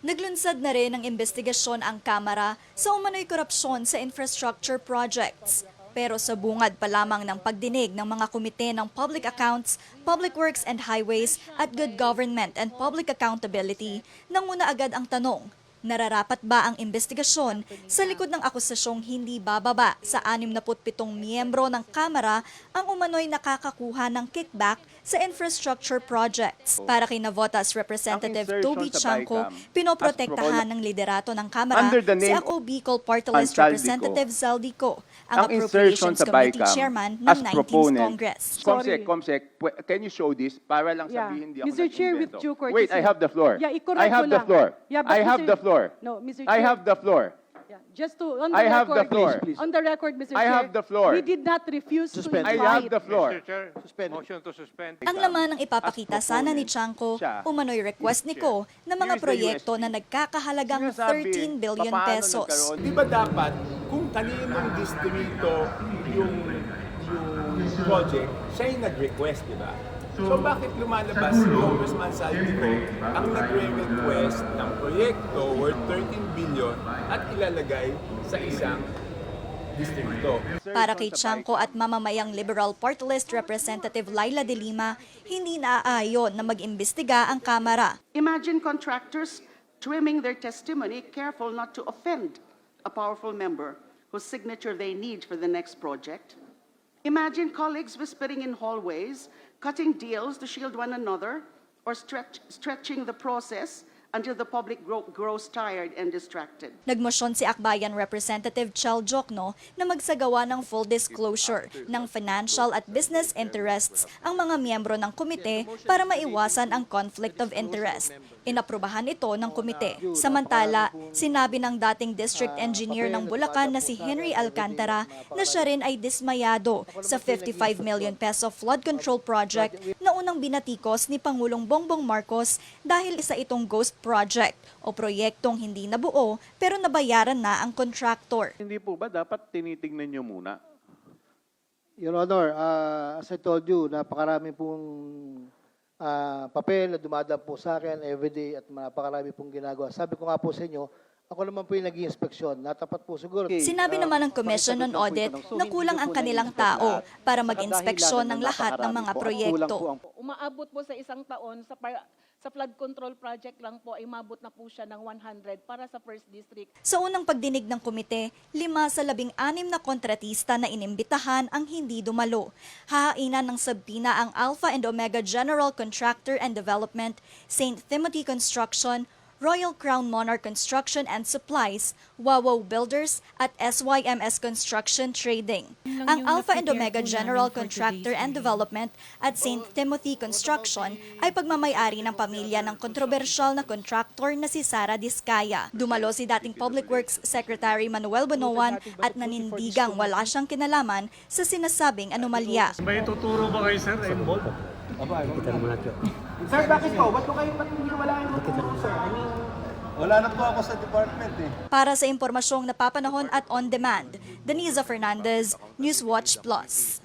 Naglunsad na rin ng investigasyon ang Kamara sa umano'y korupsyon sa infrastructure projects. Pero sa bungad pa lamang ng pagdinig ng mga komite ng Public Accounts, Public Works and Highways at Good Government and Public Accountability, nanguna agad ang tanong, nararapat ba ang investigasyon sa likod ng akusasyong hindi bababa sa 67 miyembro ng Kamara ang umano'y nakakakuha ng kickback sa infrastructure projects. Para kay Navotas Representative Toby BICAM pinoprotektahan ng liderato ng Kamara si Ako Bicol Party List. Representative Zaldico, ang, ang Appropriations sa Committee Chairman ng as 19th proponent. Congress. Comsec, Sorry. Comsec, can you show this para lang Yeah. sabihin hindi ako Mr. Chair, with due courtesy. Wait, I have the floor. Yeah, I have the floor. Yeah, I have Mr. the floor. No, Mr. I Chair. have the floor. Just to, on the I have the record, floor. please, On the record, Mr. I Chair. have the floor. We did not refuse Suspend. to I invite. have the floor. Mr. Chair, Suspend. motion to suspend. Ang laman ng ipapakita As sana ni Chanco, siya. umano'y request ni Ko na mga Here's the proyekto USP. na nagkakahalagang Sinasabi, 13 billion papaano pesos. nagkaroon Di ba dapat kung kaninong distrito yung yung project, siya yung nag-request, di ba? So bakit lumalabas si Congressman Saldico ang nagre-request ng proyekto worth 13 billion at ilalagay sa isang distrito? Para kay Chanco at mamamayang Liberal Party List Representative Laila De Lima, hindi naaayon na mag-imbestiga ang Kamara. Imagine contractors trimming their testimony, careful not to offend a powerful member whose signature they need for the next project. Imagine colleagues whispering in hallways, cutting deals to shield one another, or stretch, stretching the process until the public grow, grows tired and distracted. Nagmosyon si Akbayan Representative Chel Jokno na magsagawa ng full disclosure ng financial at business interests ang mga miyembro ng komite para maiwasan ang conflict of interest. Inaprubahan ito ng komite. Samantala, sinabi ng dating district engineer ng Bulacan na si Henry Alcantara na siya rin ay dismayado sa 55 million peso flood control project na unang binatikos ni Pangulong Bongbong Marcos dahil isa itong ghost project o proyektong hindi nabuo pero nabayaran na ang contractor. Hindi po ba dapat tinitingnan nyo muna? Your Honor, uh, as I told you, napakarami pong ah, papel na dumadaan po sa akin everyday at napakarami pong ginagawa. Sabi ko nga po sa inyo, ako naman po yung nag inspeksyon Natapat po siguro. Sinabi Ah, naman ng Commission on Audit na kulang ang kanilang tao para mag-inspeksyon ng lahat ng mga proyekto. Umaabot po sa isang taon, sa, sa flood control project lang po, ay mabot na po siya ng 100 para sa first district. Sa unang pagdinig ng komite, lima sa labing anim na kontratista na inimbitahan ang hindi dumalo. Hahainan ng sabtina ang Alpha and Omega General Contractor and Development, St. Timothy Construction, Royal Crown Monarch Construction and Supplies, Wawaw Builders, at SYMS Construction Trading. Ang Alpha and Omega General Contractor and Development at St. Timothy Construction ay pagmamayari ng pamilya ng kontrobersyal na contractor na si Sara Diskaya. Dumalo si dating Public Works Secretary Manuel Bonoan at nanindigang wala siyang kinalaman sa sinasabing anomalya. May tuturo ba kayo, sir? Involved? Sir, bakit po? Ba't po kayo ba't hindi wala yung tuturo, sir? I mean, Wala na po ako sa department eh. Para sa impormasyong napapanahon at on demand, Deniza Fernandez, Newswatch Plus.